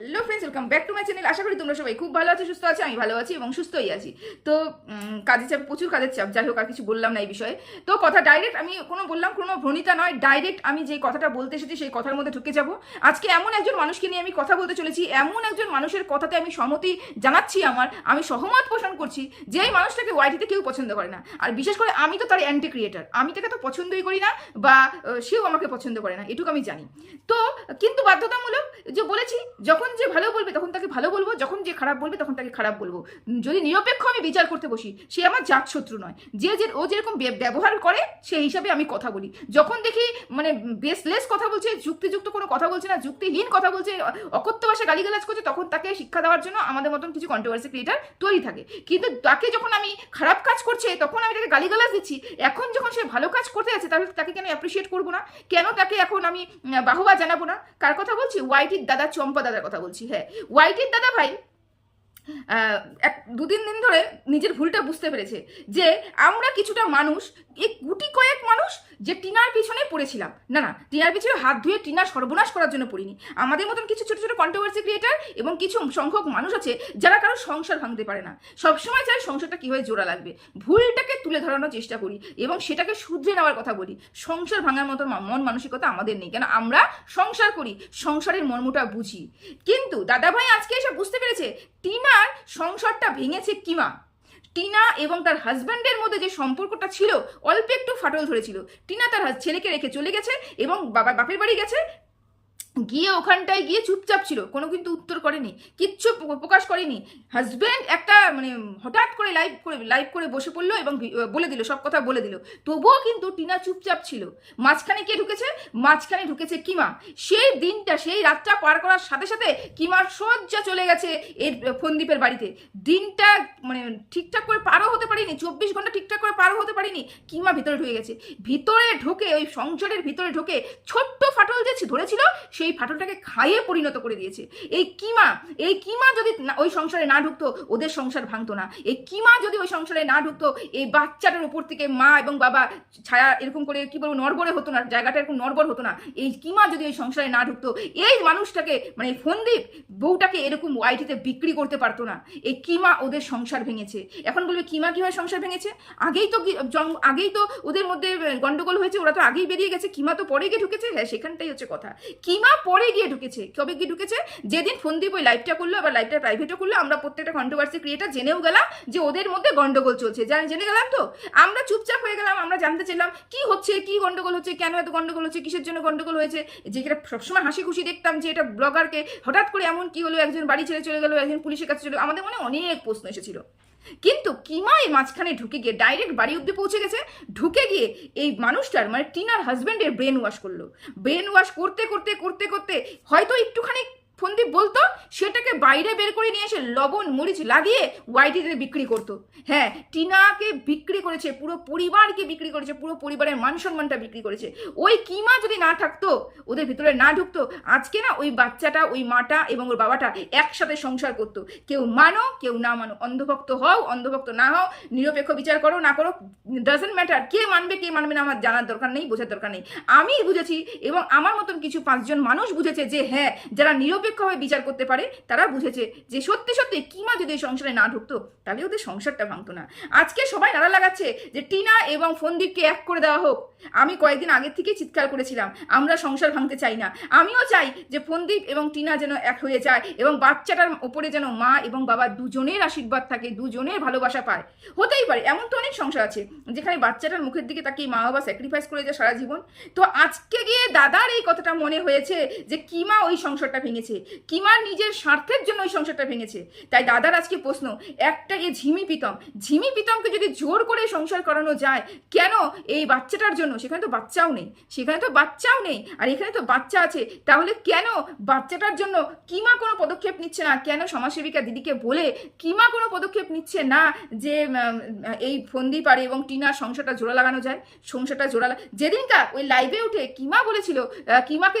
Hello friends welcome back to my channel আশা করি তোমরা সবাই খুব ভালো আছো, সুস্থ আছো, আমি ভালো আছি এবং সুস্থই আছি। তো কাজের চাপ, প্রচুর কাজের চাপ, যাই হোক, আর কিছু বললাম না এই বিষয়ে। তো কথা ডাইরেক্ট আমি কোনো বললাম, কোনো ভ্রণিতা নয় ডাইরেক্ট আমি যে কথাটা বলতে এসেছি সেই কথার মধ্যে ঢুকে যাব। আজকে এমন একজন মানুষকে নিয়ে আমি কথা বলতে চলেছি, এমন একজন মানুষের কথাতে আমি সম্মতি জানাচ্ছি আমার, আমি সহমত পোষণ করছি যে এই মানুষটাকে ওয়াইটিতে কেউ পছন্দ করে না। আর বিশেষ করে আমি তো তার অ্যান্টি ক্রিয়েটার আমি তাকে তো পছন্দই করি না বা সেও আমাকে পছন্দ করে না, এটুকু আমি জানি। তো, কিন্তু বাধ্যতামূলক যে বলেছি, যখন যে ভালো বলবে, তখন তাকে ভালো বলব, যখন যে খারাপ বলবে, তখন তাকে খারাপ বলব। যদি নিরপেক্ষ আমি বিচার করতে বসি, সে আমার জাত শত্রু নয়। যে যে, ও যেরকম ব্য- ব্যবহার করে, সেই হিসাবে আমি কথা বলি। যখন দেখি মানে বেসলেস কথা বলছে, যুক্তিযুক্ত কোনো কথা বলছে না, যুক্তিহীন কথা বলছে অকথ্য ভাষায় গালিগালাজ করছে, তখন তাকে শিক্ষা দেওয়ার জন্য আমাদের মতন কিছু কন্ট্রোভার্সি ক্রিয়েটার তৈরি থাকে। কিন্তু তাকে যখন আমি খারাপ কাজ করছে, তখন আমি তাকে গালিগালাজ দিচ্ছি, এখন যখন সে ভালো কাজ করতে আছে তাহলে তাকে কেন অ্যাপ্রিসিয়েট করব না? কেন তাকে এখন আমি বাহবা জানাব না? কার কথা বলছি? ওয়াইটির দাদা চম্পা দাদার কথা বলছি হ্যাঁ। ওয়াইটির দাদা ভাই এক দুদিন দিন ধরে নিজের ভুলটা বুঝতে পেরেছে যে আমরা কিছুটা মানুষ, এই গুটি কয়েক মানুষ যে টিনার পিছনে পড়েছিলাম। না না, টিনার পিছনে হাত ধুয়ে টিনা সর্বনাশ করার জন্য পড়িনি। আমাদের মতন কিছু ছোট ছোট কন্ট্রোভার্সি ক্রিয়েটার এবং কিছু সংখ্যক মানুষ আছে যারা কারও সংসার ভাঙতে পারে না। সবসময় চায় সংসারটা কীভাবে জোড়া লাগবে। ভুলটাকে তুলে ধরানোর চেষ্টা করি এবং সেটাকে শুধরে নেওয়ার কথা বলি। সংসার ভাঙার মতো মন মানসিকতা আমাদের নেই। কেন? আমরা সংসার করি, সংসারের মর্মটা বুঝি। কিন্তু দাদাভাই আজকে এসে বুঝতে পেরেছে, টিনার সংসারটা ভেঙেছে কিমা? টিনা এবং তার হাজব্যান্ডের মধ্যে যে সম্পর্কটা ছিল, অল্প একটু ফাটল ধরেছিল। টিনা তার ছেলেকে রেখে চলে গেছে এবং বাবা বাপের বাড়ি গেছে। গিয়ে ওখানটায় গিয়ে চুপচাপ ছিল, কোনো কিন্তু উত্তর করেনি, কিচ্ছু প্রকাশ করেনি। হাজব্যান্ড একটা মানে হঠাৎ করে লাইভ করে লাইভ করে বসে পড়ল এবং বলে দিল, সব কথা বলে দিল। তবুও কিন্তু টিনা চুপচাপ ছিল। মাঝখানে কে ঢুকেছে? মাঝখানে ঢুকেছে কিমা। সেই দিনটা, সেই রাতটা পার করার সাথে সাথে কিমার সজ্জা চলে গেছে এর, ফন্দীপের বাড়িতে। দিনটা মানে ঠিকঠাক করে পারও হতে পারিনি, চব্বিশ ঘণ্টা ঠিকঠাক করে পারও হতে পারিনি, কিমা ভিতরে ঢুকে গেছে। ভিতরে ঢোকে, ওই সংসারের ভিতরে ঢোকে ছোট্ট ফাটল যে ধরেছিল সেই ফাটলটাকে খাইয়ে পরিণত করে দিয়েছে। এই কিমা এই কিমা যদি ওই সংসারে না ঢুকতো, ওদের সংসার ভাঙতো না। এই কিমা যদি ওই সংসারে না ঢুকতো, এই বাচ্চাটার উপর থেকে মা এবং বাবা ছায়া এরকম করে, কি বলব, নড়বড়ে হতো না, জায়গাটা এরকম নড়বড় হতো না। এই কিমা যদি ওই সংসারে না ঢুকতো, এই মানুষটাকে মানে ফন্দীপ বউটাকে এরকম ওয়াইটিতে বিক্রি করতে পারতো না। এই কিমা ওদের সংসার ভেঙেছে। এখন বলবে, কিমা কীভাবে সংসার ভেঙেছে? আগেই তো আগেই তো ওদের মধ্যে গন্ডগোল হয়েছে, ওরা তো আগেই বেরিয়ে গেছে, কিমা তো পরে গিয়ে ঢুকেছে? হ্যাঁ সেখানটাই হচ্ছে কথা। কিমা পরে গিয়ে ঢুকেছে। কবে গিয়ে ঢুকেছে? যেদিন ফন্দীপ ওই লাইভটা করল, আবার লাইভটা প্রাইভেটও করল, আমরা প্রত্যেকটা কন্ট্রোভার্সি ক্রিয়েটার জেনেও গেলাম যে ওদের মধ্যে গন্ডগোল চলছে। জান জেনে গেলাম তো? আমরা চুপচাপ হয়ে গেলাম, আমরা জানতে চাইলাম, কি হচ্ছে, কি গন্ডগোল হচ্ছে, কেন এত গন্ডগোল হচ্ছে, কিসের জন্য গন্ডগোল হয়েছে? যেটা সবসময় হাসি খুশি দেখতাম যে এটা ব্লগারকে হঠাৎ করে এমন কি হলো, একজন বাড়ি ছেড়ে চলে গেলো, একজন পুলিশের কাছে চলে আমাদের মনে অনেক প্রশ্ন এসেছিল। কিন্তু কিমা এই মাঝখানে ঢুকে গিয়ে ডাইরেক্ট বাড়ি অব্দি পৌঁছে গেছে। ঢুকে গিয়ে এই মানুষটার মানে টিনার হাজব্যান্ডের ব্রেন ওয়াশ করল। ব্রেন ওয়াশ করতে করতে করতে করতে হয়তো একটুখানি ফন্দীপ বলতো, সেটাকে বাইরে বের করে নিয়ে এসে লবণ, মরিচ লাগিয়ে ওয়াইটিতে বিক্রি করতো। হ্যাঁ টিনাকে বিক্রি করেছে, পুরো পরিবারকে বিক্রি করেছে, পুরো পরিবারের মান সম্মানটা বিক্রি করেছে। ওই কিমা যদি না থাকতো, ওদের ভিতরে না ঢুকতো, আজকে না ওই বাচ্চাটা, ওই মাটা এবং ওর বাবাটা একসাথে সংসার করতো। কেউ মানো, কেউ না মানো। অন্ধভক্ত হও, অন্ধভক্ত না হও, নিরপেক্ষ বিচার করো, না করো ডাজেন্ট ম্যাটার কে মানবে কে মানবে না, আমার জানার দরকার নেই, বোঝার দরকার নেই। আমি বুঝেছি এবং আমার মতন কিছু পাঁচজন মানুষ বুঝেছে যে হ্যাঁ যারা নিরপেক্ষভাবে বিচার করতে পারে, তারা বুঝেছে যে সত্যি সত্যি কিমা যদি সংসারে না ঢুকতো, তাহলে ওদের সংসারটা ভাঙতো না। আজকে সবাই নাড়া লাগাচ্ছে যে টিনা এবং ফন্দীপকে এক করে দেওয়া হোক। আমি কয়েকদিন আগের থেকেই চিৎকার করেছিলাম, আমরা সংসার ভাঙতে চাই না। আমিও চাই যে ফন্দীপ এবং টিনা যেন এক হয়ে যায় এবং বাচ্চাটার ওপরে যেন মা এবং বাবা দুজনের আশীর্বাদ থাকে, দুজনের ভালোবাসা পায়। হতেই পারে, এমন তো অনেক সংসার আছে যেখানে বাচ্চাটার মুখের দিকে তাকে মা বাবা স্যাক্রিফাইস করে যায় সারা জীবন। তো আজকে গিয়ে দাদার এই কথাটা মনে হয়েছে যে কিমা ওই সংসারটা ভেঙেছে? কিমার নিজের স্বার্থের জন্য ওই সংসারটা ভেঙেছে? তাই দাদার আজকে প্রশ্ন, একটা এ ঝিমি পিতম, ঝিমি পিতমকে যদি জোর করে সংসার করানো যায়, কেন এই বাচ্চাটার জন্য? সেখানে তো বাচ্চাও নেই। সেখানে তো বাচ্চাও নেই। আর এখানে তো বাচ্চা আছে। তাহলে কেন বাচ্চাটার জন্য কিমা কোনো পদক্ষেপ নিচ্ছে না? কেন সমাজসেবিকা দিদিকে বলে কিমা কোনো পদক্ষেপ নিচ্ছে না যে এই ফন্দি পারে এবং টিনার সংসারটা জোড়া লাগানো যায়? সংসারটা জোড়া যেদিনকার ওই লাইভে উঠে কিমা বলেছিল কিমাকে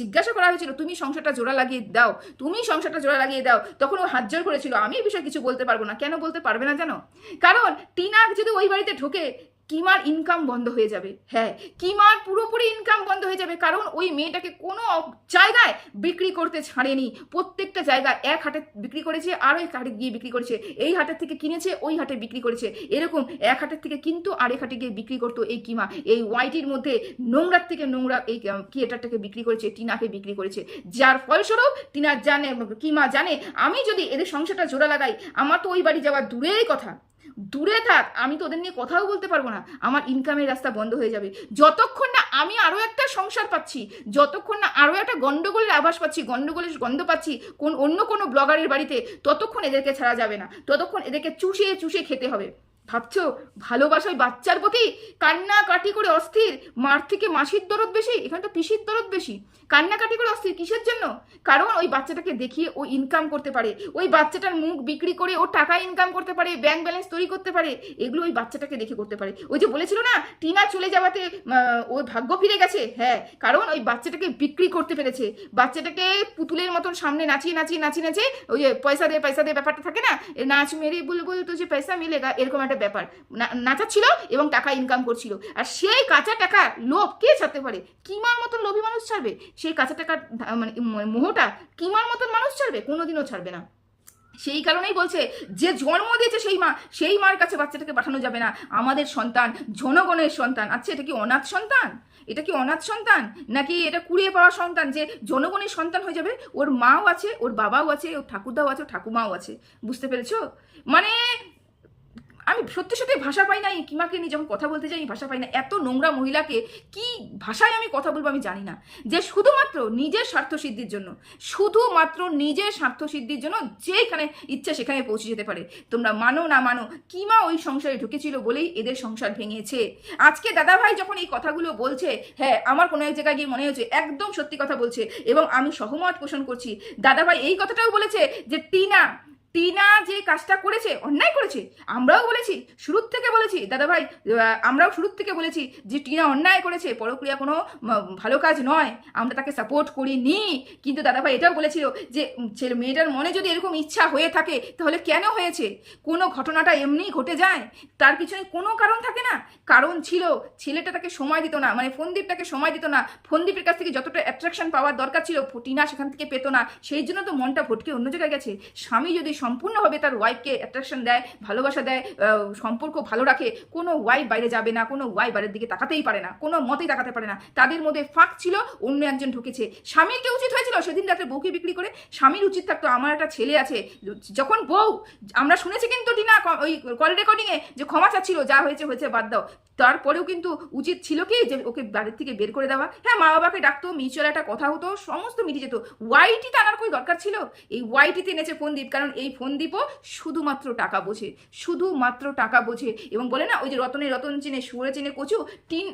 জিজ্ঞাসা করা হয়েছিল, তুমি সংসারটা জোড়া লাগিয়ে দাও। তুমি সংসারটা জোড়া লাগিয়ে দাও। তখন ও হাত জোর করেছিল, আমি এই বিষয়ে কিছু বলতে পারব না। কেন বলতে পারবে না জানো? কারণ টিনা যদি ওই বাড়িতে ঢোকে কিমার ইনকাম বন্ধ হয়ে যাবে? হ্যাঁ কিমার পুরোপুরি ইনকাম বন্ধ হয়ে যাবে কারণ ওই মেয়েটাকে কোনো জায়গায় বিক্রি করতে ছাড়েনি। প্রত্যেকটা জায়গায় এক হাটে বিক্রি করেছে আর ওই হাটে গিয়ে বিক্রি করেছে। এই হাটের থেকে কিনেছে, ওই হাটে বিক্রি করেছে। এরকম এক হাটের থেকে কিন্তু আরেক হাটে গিয়ে বিক্রি করতো এই কিমা। এই ওয়াইটির মধ্যে নোংরার থেকে নোংরা এই কিয়েটারটাকে বিক্রি করেছে, টিনাকে বিক্রি করেছে। যার ফলস্বরূপ টিনা জানে, কিমা জানে, আমি যদি এদের সংসারটা জোড়া লাগাই, আমার তো ওই বাড়ি যাওয়া দূরেই কথা। দূরে থাক, আমি তোদের নিয়ে কথাও বলতে পারব না। আমার ইনকামের রাস্তা বন্ধ হয়ে যাবে। যতক্ষণ না আমি আরও একটা সংসার পাচ্ছি, যতক্ষণ না আরও একটা গণ্ডগোলের আভাস পাচ্ছি গণ্ডগোলের গন্ধ পাচ্ছি কোন অন্য কোনো ব্লগারের বাড়িতে, ততক্ষণ এদেরকে ছাড়া যাবে না। ততক্ষণ এদেরকে চুষিয়ে চুষিয়ে খেতে হবে। ভাবছ, ভালোবাসায় বাচ্চার প্রতি কান্নাকাটি করে অস্থির? মার থেকে মাসির দরদ বেশি, এখানে তো পিসির দরদ বেশি। কান্নাকাটি করে অস্থির কিসের জন্য? কারণ ওই বাচ্চাটাকে দেখিয়ে ও ইনকাম করতে পারে। ওই বাচ্চাটার মুখ বিক্রি করে ও টাকা ইনকাম করতে পারে ব্যাংক ব্যালেন্স তৈরি করতে পারে, এগুলো ওই বাচ্চাটাকে দেখে করতে পারে। ওই যে বলেছিল না, টিনা চলে যাওয়াতে ওর ভাগ্য ফিরে গেছে? হ্যাঁ কারণ ওই বাচ্চাটাকে বিক্রি করতে পেরেছে। বাচ্চাটাকে পুতুলের মতন সামনে নাচিয়ে নাচিয়ে নাচিয়ে নাচিয়ে, ওই পয়সা দে পয়সা দে ব্যাপারটা থাকে না? নাচ মেরে বুলবুল তো যে পয়সা মিলেগা, এরকম একটা ব্যাপার। না- নাচাচ্ছিল এবং টাকা ইনকাম করছিল। আর সেই কাঁচা টাকা লোভ কে ছাড়তে পারে? কিমার মতন লোভী মানুষ ছাড়বে? সেই কাঁচা টাকার মানে ম- মোহটা কিমার মতন মানুষ ছাড়বে? কোনোদিনও ছাড়বে না। সেই কারণেই বলছে, যে জন্ম দিয়েছে সেই মা, সেই মার কাছে বাচ্চাটাকে পাঠানো যাবে না। আমাদের সন্তান জনগণের সন্তান। আচ্ছা এটা কি অনাথ সন্তান? এটা কি অনাথ সন্তান? নাকি এটা কুড়িয়ে পাওয়া সন্তান যে জনগণের সন্তান হয়ে যাবে? ওর মাও আছে, ওর বাবাও আছে, ওর ঠাকুরদাও আছে, ওর ঠাকুমাও আছে। বুঝতে পেরেছ? মানে আমি সত্যি সত্যি ভাষা পাই না, এই কিমাকে নিয়ে যখন কথা বলতে যাই ভাষা পাই না। এত নোংরা মহিলাকে কি ভাষায় আমি কথা বলব আমি জানি না। যে শুধুমাত্র নিজের স্বার্থ সিদ্ধির জন্য, শুধুমাত্র নিজের স্বার্থ সিদ্ধির জন্য যেখানে ইচ্ছা সেখানে পৌঁছে যেতে পারে। তোমরা মানো না মানো, কিমা ওই সংসারে ঢুকেছিল বলেই এদের সংসার ভেঙেছে। আজকে দাদাভাই যখন এই কথাগুলো বলছে হ্যাঁ আমার কোনো এক জায়গায় গিয়ে মনে হয়েছে, একদম সত্যি কথা বলছে এবং আমি সহমত পোষণ করছি। দাদাভাই এই কথাটাও বলেছে যে, টিনা টিনা যে কাজটা করেছে অন্যায় করেছে আমরাও বলেছি শুরুর থেকে বলেছি দাদাভাই আহ, আমরাও শুরুর থেকে বলেছি যে টিনা অন্যায় করেছে পরক্রিয়া কোনো ভালো কাজ নয় আমরা তাকে সাপোর্ট করিনি। কিন্তু দাদাভাই এটাও বলেছিল যে ছেলে মেয়েটার মনে যদি এরকম ইচ্ছা হয়ে থাকে তাহলে কেন হয়েছে? কোনো ঘটনাটা এমনিই ঘটে যায়? তার পিছনে কোনো কারণ থাকে না? কারণ ছিল ছেলেটা তাকে সময় দিত না মানে ফোনদীপটাকে সময় দিত না। ফোনদীপের কাছ থেকে যতটা অ্যাট্রাকশন পাওয়ার দরকার ছিল টিনা সেখান থেকে পেতো না। সেই জন্য তো মনটা ভটকে অন্য জায়গায় গেছে। স্বামী যদি সম্পূর্ণভাবে তার ওয়াইফকে অ্যাট্রাকশন দেয়, ভালোবাসা দেয় সম্পর্ক ভালো রাখে, কোনো ওয়াইফ বাইরে যাবে না, কোনো ওয়াইফ বাইরের দিকে তাকাতেই পারে না, কোনো মতেই তাকাতে পারে না। তাদের মধ্যে ফাঁক ছিল, অন্য একজন ঢুকেছে। স্বামীরকে উচিত হয়েছিল, সেদিন রাতে বউকে বিক্রি করে স্বামীর উচিত থাকতো, আমার একটা ছেলে আছে, যখন বউ, আমরা শুনেছি কিন্তু টিনা ওই কল রেকর্ডিংয়ে যে ক্ষমা চাচ্ছিল, যা হয়েছে হয়েছে, বাদ দাও। তারপরেও কিন্তু উচিত ছিল কি, যে ওকে বাড়ির থেকে বের করে দেওয়া। হ্যাঁ মা বাবাকে ডাকতো, মিউচুয়াল একটা কথা হতো, সমস্ত মিটে যেত। ওয়াইটিতে আনার কোনো দরকার ছিল? এই ওয়াইটিতে এনেছে ফোনদীপ কারণ এই ফোনদীপও শুধুমাত্র টাকা বোঝে, শুধুমাত্র টাকা বোঝে। এবং বলে না, ওই যে রতনে রতন চিনে, সুরে চিনে কচু, টিন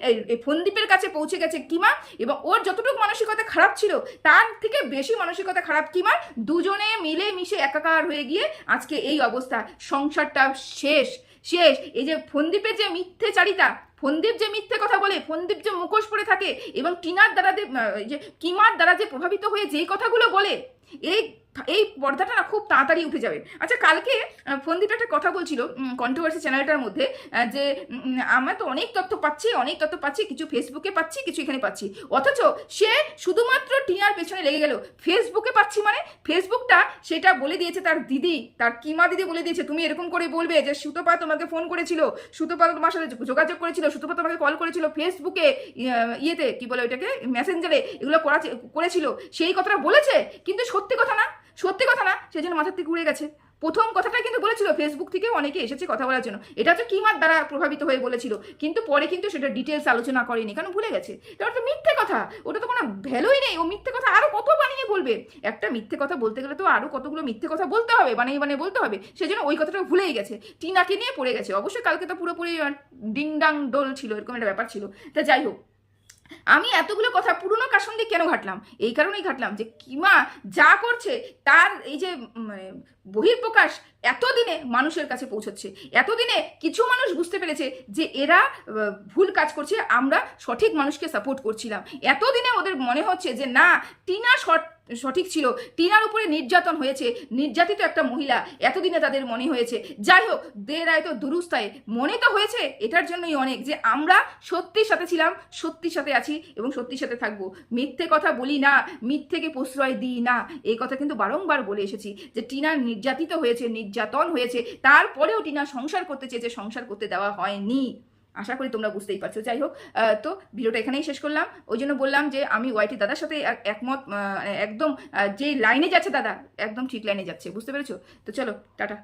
ফোনদীপের কাছে পৌঁছে গেছে কিমা? এবং ওর যতটুকু মানসিকতা খারাপ ছিল, তার থেকে বেশি মানসিকতা খারাপ কিমার? দুজনে মিলে মিশে একাকার হয়ে গিয়ে আজকে এই অবস্থা। সংসারটা শেষ শেষ। এই যে ফন্দীপের যে মিথ্যে চারিতা ফন্দীপ যে মিথ্যে কথা বলে ফন্দীপ যে মুখোশ পরে থাকে, এবং টিনার দ্বারা যে কিমার দ্বারা যে প্রভাবিত হয়ে যেই কথাগুলো বলে, এই এই পর্দাটা না খুব তাড়াতাড়ি উঠে যাবে। আচ্ছা কালকে আহ, ফন্দীপ একটা কথা বলছিল কন্ট্রোভার্সি চ্যানেলটার মধ্যে যে আমরা তো অনেক তথ্য পাচ্ছি অনেক তথ্য পাচ্ছি কিছু ফেসবুকে পাচ্ছি কিছু এখানে পাচ্ছি। অথচ সে শুধুমাত্র টিনার পেছনে লেগে গেল। ফেসবুকে পাচ্ছি মানে ফেসবুকটা সেটা বলে দিয়েছে তার দিদি তার কিমা দিদি বলে দিয়েছে তুমি এরকম করে বলবে যে সুতপা তোমাকে ফোন করেছিল সুতপা তোমার সাথে যোগাযোগ করেছিল সুতপা তোমাকে কল করেছিল ফেসবুকে ইয়ে- ইয়েতে কি বলে ওইটাকে মেসেঞ্জারে এগুলো করা করেছিল সেই কথাটা বলেছে? কিন্তু সত্যি কথা না। সত্যি কথা না সেই জন্য মাথার থেকে উড়ে গেছে। প্রথম কথাটা কিন্তু বলেছিল ফেসবুক থেকেও অনেকে এসেছে কথা বলার জন্য। এটা হচ্ছে কিমার দ্বারা প্রভাবিত হয়ে বলেছিল কিন্তু পরে কিন্তু সেটা ডিটেলস আলোচনা করেনি কারণ ভুলে গেছে। এটা তো মিথ্যে কথা ওটা তো কোনো ভ্যালুই নেই ও মিথ্যে কথা আরও কত বানিয়ে বলবে? একটা মিথ্যে কথা বলতে গেলে তো আরও কতগুলো মিথ্যে কথা বলতে হবে বানিয়ে বানিয়ে বলতে হবে সেজন্য ওই কথাটা ভুলেই গেছে। টিনাকে নিয়ে পড়ে গেছে অবশ্যই কালকে তো পুরোপুরি আহ, ডিং ডাং ডোল ছিল এরকম একটা ব্যাপার ছিল। তা যাই হোক আমি এতগুলো কথা পুরনো সঙ্গে কেন ঘাটলাম? এই কারণেই ঘাটলাম যে কিমা যা করছে তার এই যে মানে বহির্প্রকাশ এতদিনে মানুষের কাছে পৌঁছচ্ছে। এতদিনে কিছু মানুষ বুঝতে পেরেছে যে এরা ভুল কাজ করছে, আমরা সঠিক মানুষকে সাপোর্ট করছিলাম। এতদিনে ওদের মনে হচ্ছে যে না, টিনা সঠিক ছিল, টিনার উপরে নির্যাতন হয়েছে, নির্যাতিত একটা মহিলা এতদিনে তাদের মনে হয়েছে। যাই হোক দে রায় তো দুরুস্তায়। মনে তো হয়েছে এটার জন্যই অনেক যে আমরা সত্যির সাথে ছিলাম, সত্যির সাথে আছি এবং সত্যির সাথে থাকব। মিথ্যে কথা বলি না, মিথ্যেকে প্রশ্রয় দিই না। এই কথা কিন্তু বারংবার বলে এসেছি যে টিনা নির্যাতিত হয়েছে নির্যাতন হয়েছে, তারপরেও টিনা সংসার করতে চেয়েছে সংসার করতে দেওয়া হয়নি। আশা করি তোমরা বুঝতেই পারছ। যাই হোক তো ভিডিওটা এখানেই শেষ করলাম। ওই জন্য বললাম যে আমি ওয়াইটি দাদার সাথে একমত একদম যে লাইনে যাচ্ছে দাদা, একদম ঠিক লাইনে যাচ্ছে। বুঝতে পেরেছ? তো চলো, টাটা।